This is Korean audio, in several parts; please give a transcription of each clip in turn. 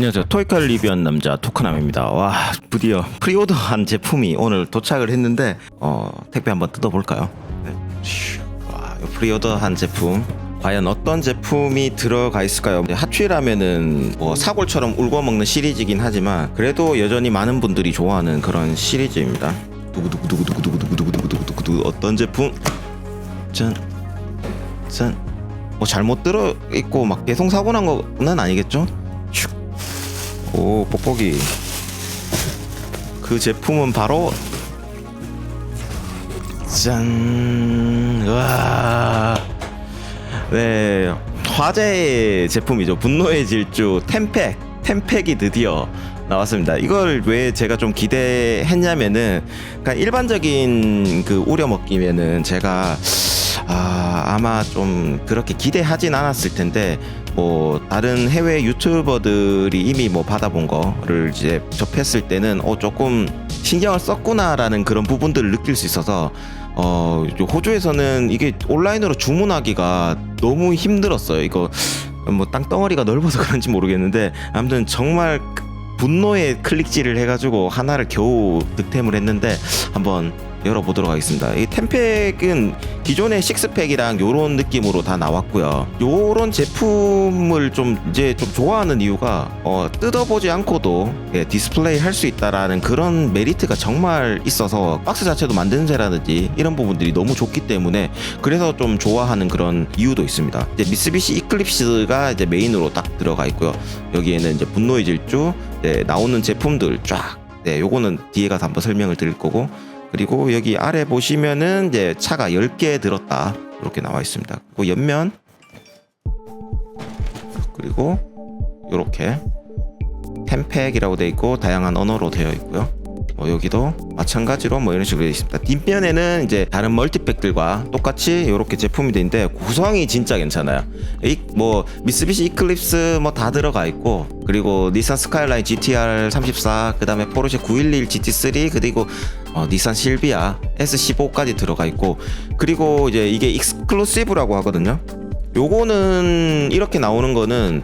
안녕하세요. 토이칼 리뷰한 남자 토크남입니다. 와 드디어 프리오더한 제품이 오늘 도착을 했는데 어, 택배 한번 뜯어볼까요? 네. 슈. 와, 이 프리오더한 제품 과연 어떤 제품이 들어가 있을까요? 핫휠하면은 뭐 사골처럼 울고 먹는 시리즈이긴 하지만 그래도 여전히 많은 분들이 좋아하는 그런 시리즈입니다. 두구두구두구두구두구두구두구두구두구 어떤 제품? 짠, 짠. 뭐 잘못 들어 있고 막 개송 사고 난 거는 아니겠죠? 슉. 오 뽁뽁이 그 제품은 바로 짠 와. 네 화제의 제품이죠 분노의 질주 템팩 템팩이 드디어 나왔습니다 이걸 왜 제가 좀 기대했냐면은 그러니까 일반적인 그 우려 먹기면은 제가 아, 아마 좀 그렇게 기대하진 않았을 텐데 뭐 다른 해외 유튜버들이 이미 뭐 받아본 거를 이제 접했을 때는 어 조금 신경을 썼구나라는 그런 부분들을 느낄 수 있어서 어 호주에서는 이게 온라인으로 주문하기가 너무 힘들었어요. 이거 뭐 땅덩어리가 넓어서 그런지 모르겠는데 아무튼 정말 분노의 클릭질을 해가지고 하나를 겨우 득템을 했는데 한번 열어보도록 하겠습니다. 이 템팩은 기존의 식스팩이랑 요런 느낌으로 다 나왔고요. 요런 제품을 좀 이제 좀 좋아하는 이유가 어, 뜯어보지 않고도 예, 디스플레이 할 수 있다라는 그런 메리트가 정말 있어서 박스 자체도 만듦새라든지 이런 부분들이 너무 좋기 때문에 그래서 좀 좋아하는 그런 이유도 있습니다. 이제 미쓰비시 이클립스가 이제 메인으로 딱 들어가 있고요. 여기에는 이제 분노의 질주 네, 나오는 제품들 쫙 네, 요거는 뒤에 가서 한번 설명을 드릴 거고 그리고 여기 아래 보시면은 이제 차가 10개 들었다. 이렇게 나와 있습니다. 그리고 옆면 그리고 이렇게 템팩이라고 되어 있고 다양한 언어로 되어 있고요. 뭐 여기도 마찬가지로 뭐 이런 식으로 되어 있습니다. 뒷면에는 이제 다른 멀티팩들과 똑같이 이렇게 제품이 되어 있는데 구성이 진짜 괜찮아요. 이 뭐 미쓰비시 이클립스 뭐 다 들어가 있고 그리고 닛산 스카이라인 GTR 34 그다음에 포르쉐 911 GT3 그리고 어, 닛산 실비아 S15까지 들어가 있고 그리고 이제 이게 익스클루시브라고 하거든요. 요거는 이렇게 나오는 거는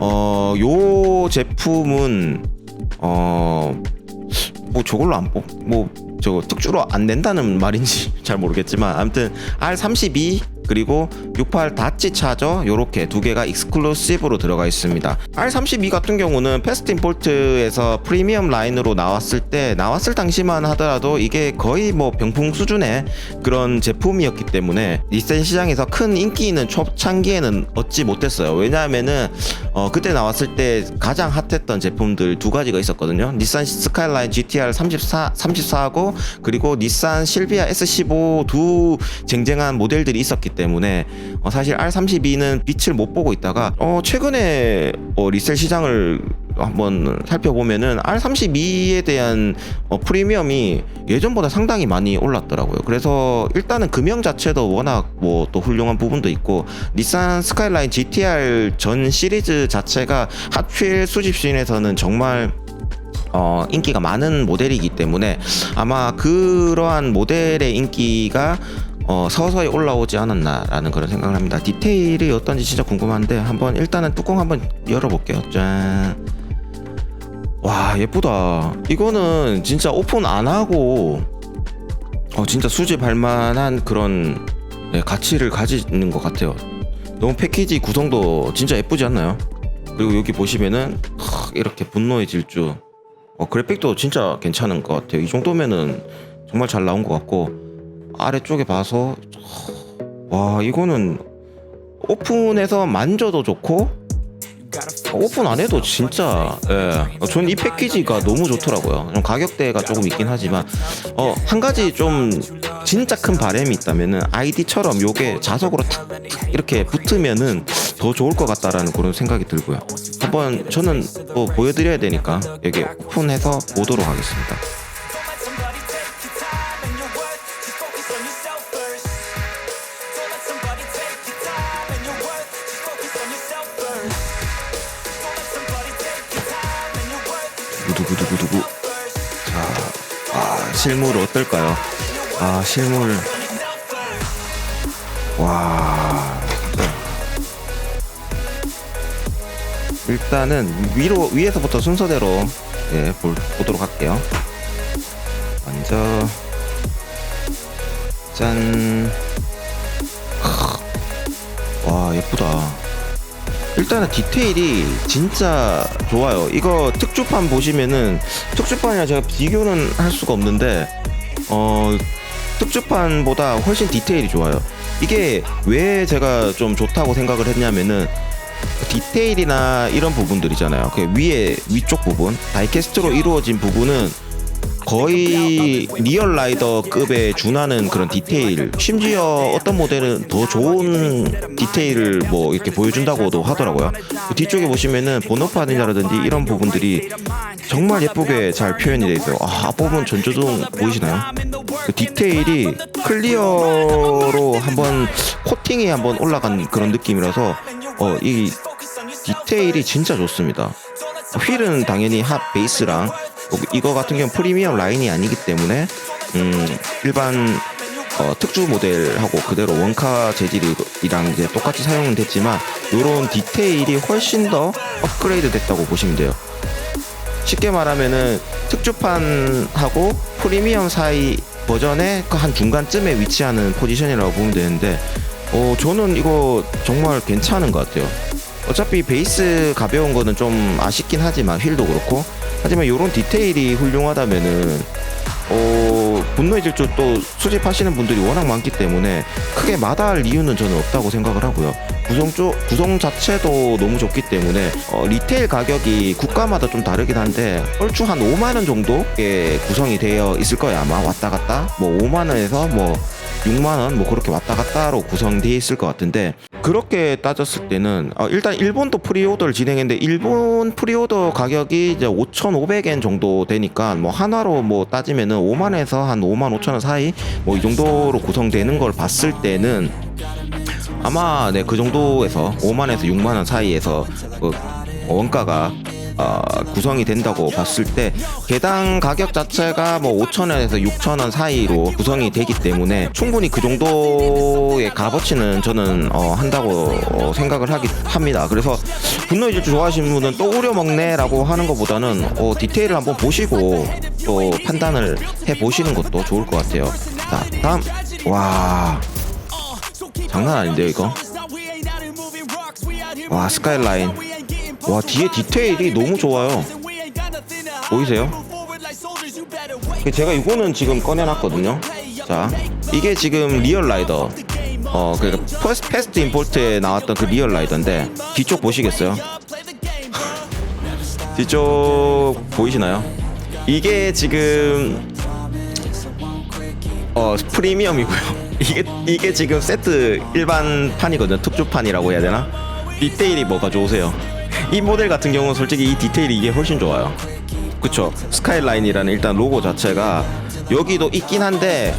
어 요 제품은 어 뭐 저걸로 안 뽑, 뭐 저거 특주로 안 낸다는 말인지 잘 모르겠지만 아무튼 R32 그리고 68 다치 차저 요렇게 두 개가 익스클루시브로 들어가 있습니다. R32 같은 경우는 패스틴 볼트에서 프리미엄 라인으로 나왔을 때 나왔을 당시만 하더라도 이게 거의 뭐 병풍 수준의 그런 제품이었기 때문에 닛산 시장에서 큰 인기 있는 초창기에는 얻지 못했어요. 왜냐하면은 어 그때 나왔을 때 가장 핫했던 제품들 두 가지가 있었거든요. 닛산 스카이라인 GTR 34 34하고 그리고 닛산 실비아 S15 두 쟁쟁한 모델들이 있었기 때문에 어, 사실 R32는 빛을 못 보고 있다가 어, 최근에 어, 리셀 시장을 한번 살펴보면은 R32에 대한 어, 프리미엄이 예전보다 상당히 많이 올랐더라고요. 그래서 일단은 금형 자체도 워낙 뭐 또 훌륭한 부분도 있고 닛산 스카이라인 GTR 전 시리즈 자체가 핫휠 수집신에서는 정말 어, 인기가 많은 모델이기 때문에 아마 그러한 모델의 인기가 어, 서서히 올라오지 않았나라는 그런 생각을 합니다. 디테일이 어떤지 진짜 궁금한데 한번 일단은 뚜껑 한번 열어볼게요. 짠. 와 예쁘다. 이거는 진짜 오픈 안 하고 어, 진짜 수집할 만한 그런 네, 가치를 가지는 것 같아요. 너무 패키지 구성도 진짜 예쁘지 않나요? 그리고 여기 보시면은 하, 이렇게 분노의 질주 어, 그래픽도 진짜 괜찮은 것 같아요. 이 정도면은 정말 잘 나온 것 같고 아래쪽에 봐서 와 이거는 오픈해서 만져도 좋고 오픈 안 해도 진짜 예. 전이 패키지가 너무 좋더라고요. 좀 가격대가 조금 있긴 하지만 어, 한 가지 좀 진짜 큰 바램이 있다면은 아이디처럼 요게 자석으로 탁, 탁 이렇게 붙으면은 더 좋을 것 같다라는 그런 생각이 들고요. 한번 저는 뭐 보여드려야 되니까 여기 오픈해서 보도록 하겠습니다. 실물 어떨까요? 아, 실물. 와. 일단은 위로 위에서부터 순서대로 예, 볼, 보도록 할게요. 먼저 짠. 크. 와 예쁘다. 일단은 디테일이 진짜 좋아요. 이거 특주판 보시면은 특주판이랑 제가 비교는 할 수가 없는데 어 특주판보다 훨씬 디테일이 좋아요. 이게 왜 제가 좀 좋다고 생각을 했냐면은 디테일이나 이런 부분들이잖아요. 그 위에 위쪽 부분 다이캐스트로 이루어진 부분은 거의 리얼 라이더급에 준하는 그런 디테일 심지어 어떤 모델은 더 좋은 디테일을 뭐 이렇게 보여준다고도 하더라고요. 그 뒤쪽에 보시면은 번호판이라든지 이런 부분들이 정말 예쁘게 잘 표현이 돼 있어요. 아 앞부분 전조등 보이시나요? 그 디테일이 클리어로 한번 코팅이 한번 올라간 그런 느낌이라서 어 이 디테일이 진짜 좋습니다. 휠은 당연히 핫 베이스랑 뭐 이거 같은 경우는 프리미엄 라인이 아니기 때문에 음 일반 어, 특주 모델하고 그대로 원카 재질이랑 이제 똑같이 사용은 됐지만 이런 디테일이 훨씬 더 업그레이드 됐다고 보시면 돼요. 쉽게 말하면은 특주판하고 프리미엄 사이 버전의 그한 중간쯤에 위치하는 포지션이라고 보면 되는데 어 저는 이거 정말 괜찮은 것 같아요. 어차피 베이스 가벼운 거는 좀 아쉽긴 하지만 휠도 그렇고 하지만 이런 디테일이 훌륭하다면은 어 분노의 질주 또 수집하시는 분들이 워낙 많기 때문에 크게 마다할 이유는 저는 없다고 생각을 하고요. 구성 쪽 구성 자체도 너무 좋기 때문에 어, 리테일 가격이 국가마다 좀 다르긴 한데 얼추 한 5만 원 정도의 구성이 되어 있을 거예요 아마 왔다 갔다 뭐 5만 원에서 뭐 6만 원 뭐 그렇게 왔다 갔다로 구성되어 있을 것 같은데 그렇게 따졌을 때는 어, 일단 일본도 프리오더를 진행했는데 일본 프리오더 가격이 이제 5,500엔 정도 되니까 뭐 한화로 뭐 따지면은 5만에서 한 5만 5천 원 사이 뭐 이 정도로 구성되는 걸 봤을 때는 아마 네 그 정도에서 5만에서 6만 원 사이에서 그 원가가 어, 구성이 된다고 봤을 때 개당 가격 자체가 뭐 5천원에서 6천원 사이로 구성이 되기 때문에 충분히 그 정도의 값어치는 저는 어, 한다고 어, 생각을 하기 합니다. 그래서 분노의 질주 좋아하시는 분은 또 우려 먹네라고 하는 것보다는 어, 디테일을 한번 보시고 또 판단을 해 보시는 것도 좋을 것 같아요. 자 다음 와 장난 아닌데요 이거 와 스카이라인 와 뒤에 디테일이 너무 좋아요 보이세요? 제가 이거는 지금 꺼내놨거든요 자 이게 지금 리얼 라이더 어 그러니까 퍼스트 패스트 임포트에 나왔던 그 리얼 라이더인데 뒤쪽 보시겠어요? 뒤쪽 보이시나요? 이게 지금 어 프리미엄이고요. 이게 이게 지금 세트 일반 판이거든요. 특주판이라고 해야 되나? 디테일이 뭐가 좋으세요? 이 모델 같은 경우는 솔직히 이 디테일이 이게 훨씬 좋아요. 그쵸? 스카이라인이라는 일단 로고 자체가 여기도 있긴 한데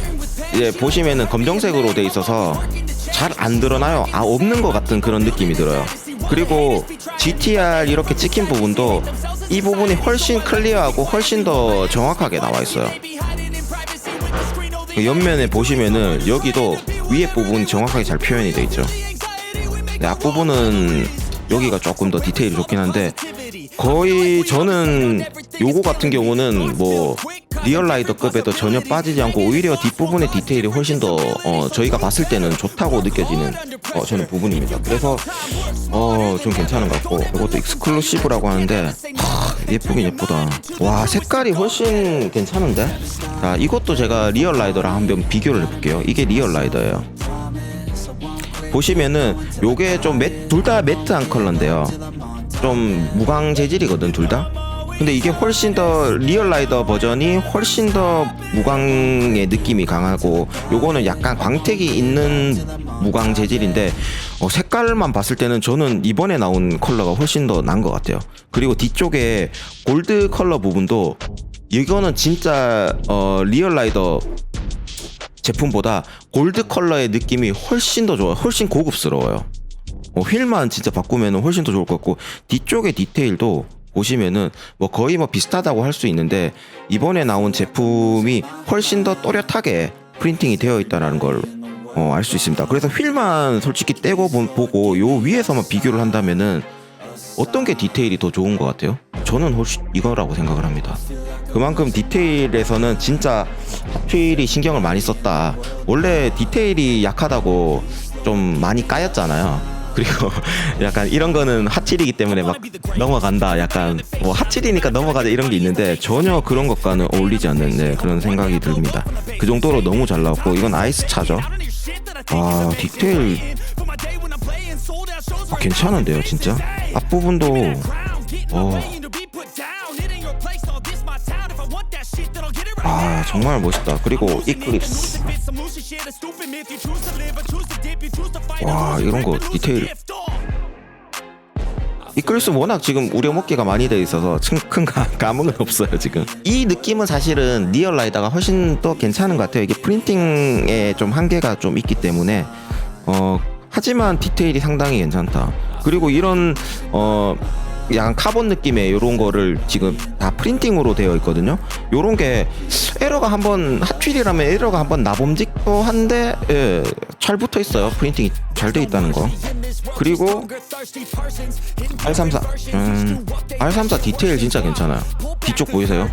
이제 보시면은 검정색으로 돼 있어서 잘 안 드러나요. 아 없는 것 같은 그런 느낌이 들어요. 그리고 GTR 이렇게 찍힌 부분도 이 부분이 훨씬 클리어하고 훨씬 더 정확하게 나와 있어요. 그 옆면에 보시면은 여기도 위에 부분 정확하게 잘 표현이 돼 있죠. 네, 앞부분은 여기가 조금 더 디테일이 좋긴 한데 거의 저는 요거 같은 경우는 뭐 리얼라이더급에도 전혀 빠지지 않고 오히려 뒷부분의 디테일이 훨씬 더 어, 저희가 봤을 때는 좋다고 느껴지는 어, 저는 부분입니다. 그래서 어, 좀 괜찮은 것 같고 이것도 익스클루시브라고 하는데 하, 예쁘긴 예쁘다. 와 색깔이 훨씬 괜찮은데? 자 이것도 제가 리얼라이더랑 한번 비교를 해볼게요. 이게 리얼라이더예요. 보시면은 요게 좀 둘 다 매트 한 컬러인데요. 좀 무광 재질이거든 둘 다. 근데 이게 훨씬 더 리얼라이더 버전이 훨씬 더 무광의 느낌이 강하고 요거는 약간 광택이 있는 무광 재질인데 어, 색깔만 봤을 때는 저는 이번에 나온 컬러가 훨씬 더 나은 것 같아요. 그리고 뒤쪽에 골드 컬러 부분도 이거는 진짜 어, 리얼라이더 제품보다 골드 컬러의 느낌이 훨씬 더 좋아요. 훨씬 고급스러워요. 어, 휠만 진짜 바꾸면 훨씬 더 좋을 것 같고 뒤쪽의 디테일도 보시면은 뭐 거의 뭐 비슷하다고 할 수 있는데 이번에 나온 제품이 훨씬 더 또렷하게 프린팅이 되어 있다는 걸 어, 알 수 있습니다. 그래서 휠만 솔직히 떼고 보- 보고 요 위에서만 비교를 한다면은 어떤 게 디테일이 더 좋은 것 같아요? 저는 훨씬 이거라고 생각을 합니다. 그만큼 디테일에서는 진짜 하필이 신경을 많이 썼다. 원래 디테일이 약하다고 좀 많이 까였잖아요. 그리고 약간 이런 거는 핫질이기 때문에 막 넘어간다. 약간 뭐 핫질이니까 넘어가자 이런 게 있는데 전혀 그런 것과는 어울리지 않는 네, 그런 생각이 듭니다. 그 정도로 너무 잘 나왔고 이건 아이스 차죠. 와 디테일 아, 괜찮은데요 진짜 앞부분도 어. 아 정말 멋있다. 그리고 이클립스 와 이런 거 디테일. 이클립스 워낙 지금 우려먹기가 많이 돼 있어서 큰, 감흥은 없어요 지금. 이 느낌은 사실은 리얼 라이다가 훨씬 더 괜찮은 것 같아요. 이게 프린팅에 좀 한계가 좀 있기 때문에. 어 하지만 디테일이 상당히 괜찮다 그리고 이런 어 약간 카본 느낌의 이런 거를 지금 다 프린팅으로 되어 있거든요. 요런 게 에러가 한번 핫휠이라면 에러가 한번 나봄직도 한데 예, 잘 붙어 있어요. 프린팅이 잘 돼 있다는 거. 그리고 R34 음, R34 디테일 진짜 괜찮아요. 뒤쪽 보이세요?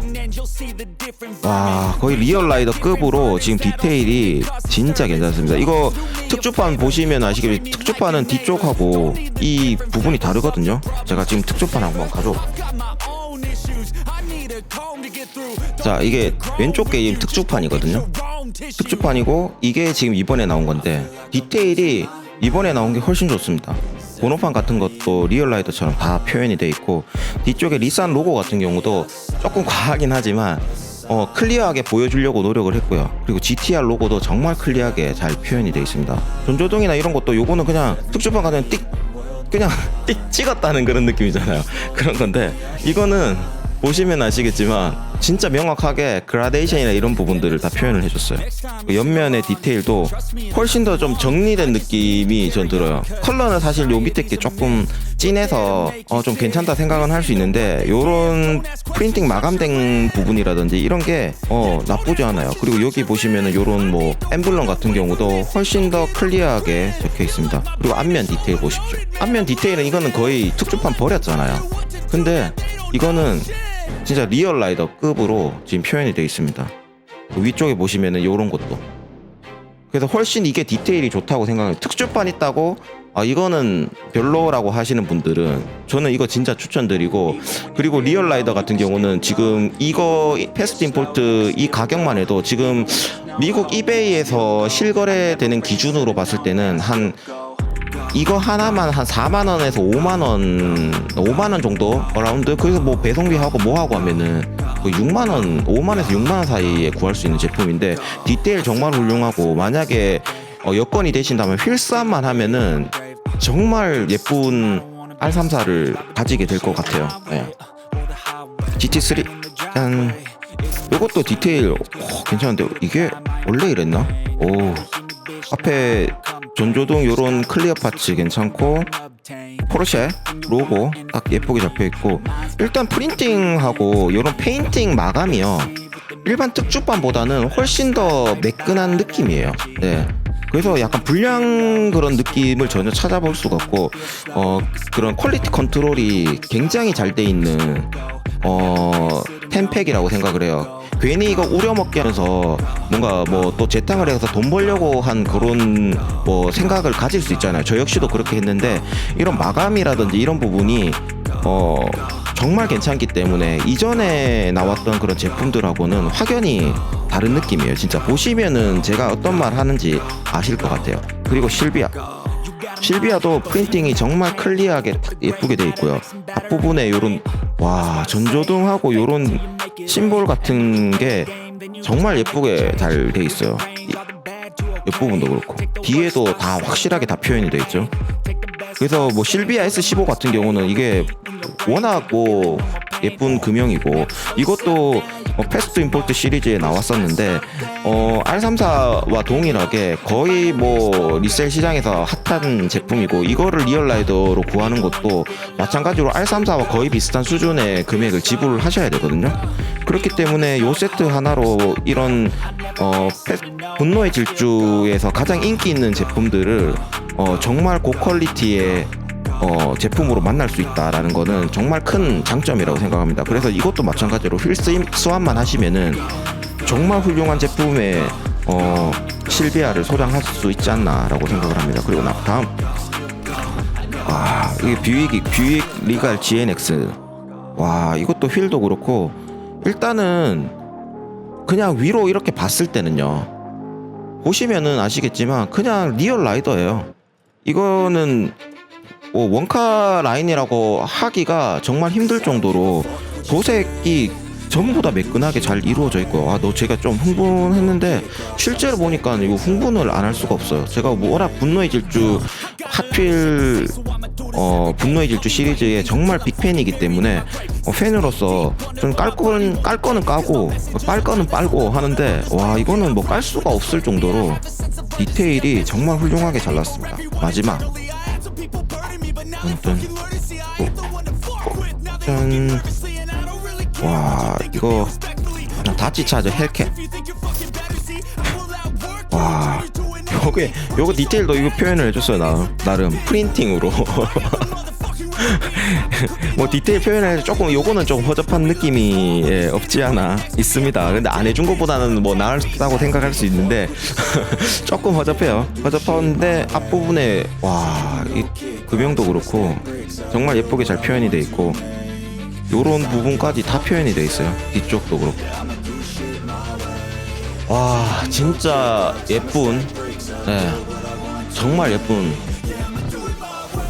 와 거의 리얼 라이더 급으로 지금 디테일이 진짜 괜찮습니다. 이거 특주판 보시면 아시겠지만 특주판은 뒤쪽하고 이 부분이 다르거든요. 제가 지금 특주판 한번 가져. 자 이게 왼쪽 게 지금 특주판이거든요. 특주판이고 이게 지금 이번에 나온 건데 디테일이 이번에 나온 게 훨씬 좋습니다. 번호판 같은 것도 리얼라이더처럼 다 표현이 돼 있고 뒤쪽에 리산 로고 같은 경우도 조금 과하긴 하지만 어, 클리어하게 보여주려고 노력을 했고요. 그리고 GTR 로고도 정말 클리어하게 잘 표현이 돼 있습니다. 전조등이나 이런 것도 요거는 그냥 특주판 같은 띡 그냥 띡 찍었다는 그런 느낌이잖아요. 그런 건데 이거는 보시면 아시겠지만 진짜 명확하게 그라데이션이나 이런 부분들을 다 표현을 해줬어요. 그 옆면의 디테일도 훨씬 더 좀 정리된 느낌이 전 들어요. 컬러는 사실 요 밑에 게 조금 진해서 어, 좀 괜찮다 생각은 할 수 있는데 요런 프린팅 마감된 부분이라든지 이런 게 어, 나쁘지 않아요. 그리고 여기 보시면은 요런 뭐 엠블럼 같은 경우도 훨씬 더 클리어하게 적혀 있습니다. 그리고 앞면 디테일 보십시오. 앞면 디테일은 이거는 거의 특주판 버렸잖아요. 근데 이거는 진짜 리얼 라이더 급으로 지금 표현이 되어 있습니다. 그 위쪽에 보시면은 요런 것도. 그래서 훨씬 이게 디테일이 좋다고 생각해요. 특주판 있다고 아 이거는 별로라고 하시는 분들은 저는 이거 진짜 추천드리고 그리고 리얼 라이더 같은 경우는 지금 이거 패스트 임포트 이 가격만 해도 지금 미국 이베이에서 실거래되는 기준으로 봤을 때는 한 이거 하나만 한 4만 원에서 5만 원, 5만 원 정도 어라운드. 그래서 뭐 배송비 하고 뭐 하고 하면은 그 6만 원, 5만에서 6만 원 사이에 구할 수 있는 제품인데 디테일 정말 훌륭하고 만약에 어, 여건이 되신다면 휠스함만 하면은 정말 예쁜 R34를 가지게 될 것 같아요. 네. GT3 짠. 이것도 디테일 오, 괜찮은데 이게 원래 이랬나? 오 앞에 전조등 요런 클리어 파츠 괜찮고 포르쉐 로고 딱 예쁘게 잡혀 있고 일단 프린팅하고 요런 페인팅 마감이요. 일반 특주판보다는 훨씬 더 매끈한 느낌이에요. 네. 그래서 약간 불량 그런 느낌을 전혀 찾아볼 수가 없고 어 그런 퀄리티 컨트롤이 굉장히 잘 돼 있는 어 템팩이라고 생각을 해요. 괜히 이거 우려먹게 하면서 뭔가 뭐 또 재탕을 해서 돈 벌려고 한 그런 뭐 생각을 가질 수 있잖아요. 저 역시도 그렇게 했는데 이런 마감이라든지 이런 부분이 어 정말 괜찮기 때문에 이전에 나왔던 그런 제품들하고는 확연히 다른 느낌이에요. 진짜 보시면은 제가 어떤 말 하는지 아실 것 같아요. 그리고 실비아. 실비아도 프린팅이 정말 클리어하게 딱 예쁘게 돼 있고요. 앞부분에 요런 와 전조등하고 요런 심볼 같은 게 정말 예쁘게 잘 돼 있어요. 이- 옆부분도 그렇고 뒤에도 다 확실하게 다 표현이 돼 있죠. 그래서 뭐 실비아 S15 같은 경우는 이게 워낙 뭐 예쁜 금형이고 이것도 어, 패스트 임포트 시리즈에 나왔었는데 어, R34와 동일하게 거의 뭐 리셀 시장에서 핫한 제품이고 이거를 리얼라이더로 구하는 것도 마찬가지로 R34와 거의 비슷한 수준의 금액을 지불을 하셔야 되거든요. 그렇기 때문에 요 세트 하나로 이런 어, 패- 분노의 질주에서 가장 인기 있는 제품들을 어, 정말 고퀄리티의 어, 제품으로 만날 수 있다라는 거는 정말 큰 장점이라고 생각합니다. 그래서 이것도 마찬가지로 휠 스왑만 하시면은 정말 훌륭한 제품의 어, 실비아를 소장할 수 있지 않나라고 생각을 합니다. 그리고 나 다음 와 이게 뷰익 뷰익 리갈 GNX 와 이것도 휠도 그렇고 일단은 그냥 위로 이렇게 봤을 때는요 보시면은 아시겠지만 그냥 리얼 라이더예요 이거는 뭐 원카 라인이라고 하기가 정말 힘들 정도로 도색이 전부 다 매끈하게 잘 이루어져 있고 아너 제가 좀 흥분했는데 실제로 보니까 이거 흥분을 안 할 수가 없어요. 제가 뭐 워낙 분노의 질주 핫필 어 분노의 질주 시리즈의 정말 빅팬이기 때문에 어, 팬으로서 좀깔 거는 깔 거는 까고 빨 거는 빨고 하는데 와 이거는 뭐 깔 수가 없을 정도로 디테일이 정말 훌륭하게 잘 났습니다. 마지막 짠. 와 이거 다치 차저 헬캣 와 요게 요거 디테일도 이거 표현을 해줬어요 나 나름. 프린팅으로. 뭐 디테일 표현을 조금 요거는 좀 허접한 느낌이 예, 없지 않아 있습니다. 근데 안 해준 것보다는 뭐 나을다고 생각할 수 있는데 조금 허접해요. 허접한데 앞부분에 와 이 금형도 그렇고 정말 예쁘게 잘 표현이 돼 있고 요런 부분까지 다 표현이 돼 있어요. 뒤쪽도 그렇고. 와 진짜 예쁜 네. 정말 예쁜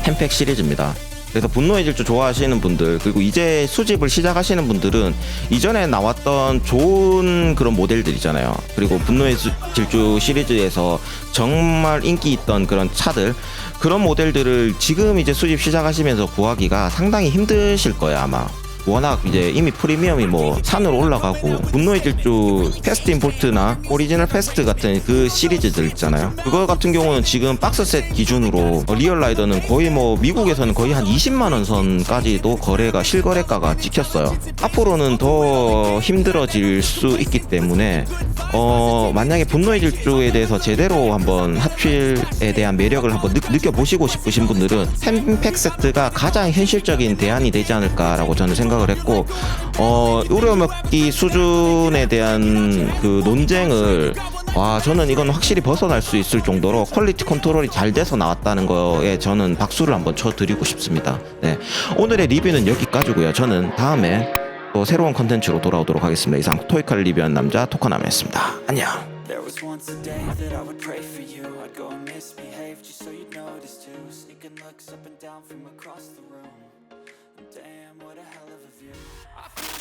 템팩 시리즈입니다. 그래서 분노의 질주 좋아하시는 분들 그리고 이제 수집을 시작하시는 분들은 이전에 나왔던 좋은 그런 모델들 있잖아요. 그리고 분노의 수- 질주 시리즈에서 정말 인기 있던 그런 차들 그런 모델들을 지금 이제 수집 시작하시면서 구하기가 상당히 힘드실 거예요 아마 워낙 이제 이미 프리미엄이 뭐 산으로 올라가고 분노의 질주 패스트 임포트나 오리지널 패스트 같은 그 시리즈들 있잖아요. 그거 같은 경우는 지금 박스셋 기준으로 어, 리얼 라이더는 거의 뭐 미국에서는 거의 한 20만 원 선까지도 거래가 실거래가가 찍혔어요. 앞으로는 더 힘들어질 수 있기 때문에 어 만약에 분노의 질주에 대해서 제대로 한번 핫필에 대한 매력을 한번 느, 느껴보시고 싶으신 분들은 템팩 세트가 가장 현실적인 대안이 되지 않을까라고 저는 생각 을 했고 어 우려먹기 수준에 대한 그 논쟁을 와 저는 이건 확실히 벗어날 수 있을 정도로 퀄리티 컨트롤이 잘 돼서 나왔다는 거에 저는 박수를 한번 쳐드리고 싶습니다. 네 오늘의 리뷰는 여기까지고요. 저는 다음에 또 새로운 컨텐츠로 돌아오도록 하겠습니다. 이상 토이카를 리뷰한 남자 토카남이었습니다. 안녕.